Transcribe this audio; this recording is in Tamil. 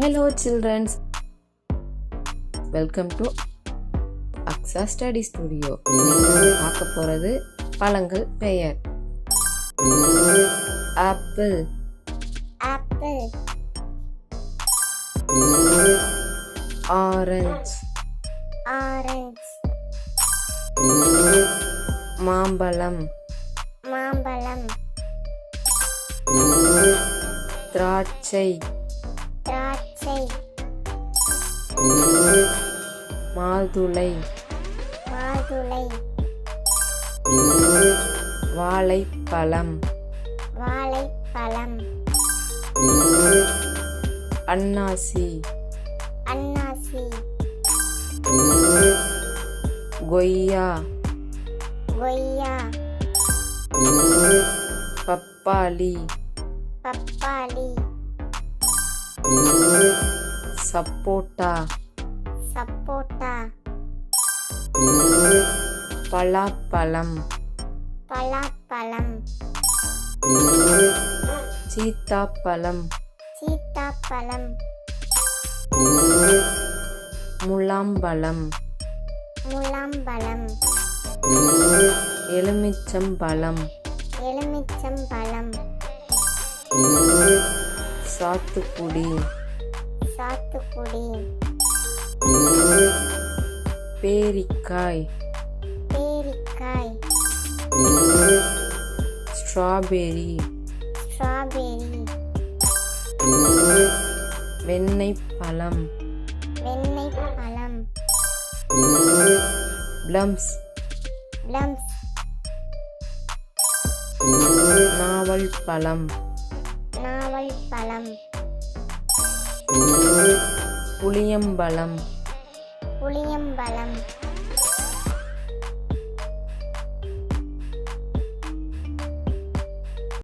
Hello, childrens. Welcome to Aqsa study studio பார்க்க போகிறது பழங்கள் பெயர். ஆப்பிள் apple, ஆரஞ்சு orange, மாம்பழம் மாம்பழம், திராட்சை, மாதுளை. மாதுளை, வாழைப்பழம். வாழைப்பழம், அன்னாசி. அன்னாசி, கொய்யா. கொய்யா, பப்பாளி. பப்பாளி, சப்போட்டா. சப்போட்டா, பலாப்பழம். பலாப்பழம், சீத்தாப்பழம். சீத்தாப்பழம், முலாம்பழம். முலாம்பழம், எலுமிச்சம்பழம். எலுமிச்சம்பழம், சாத்துக்குடி. சாத்துக்குடி, பேரிக்காய். பேரிக்காய், ஸ்ட்ராபெரி. ஸ்ட்ராபெரி, வெண்ணெய்ப்பழம். வெண்ணெய்ப்பழம், பிளம்ஸ். பிளம்ஸ், நாவல் பழம் நாவல் பழம், புளியம்பழம். புளியம்பழம்,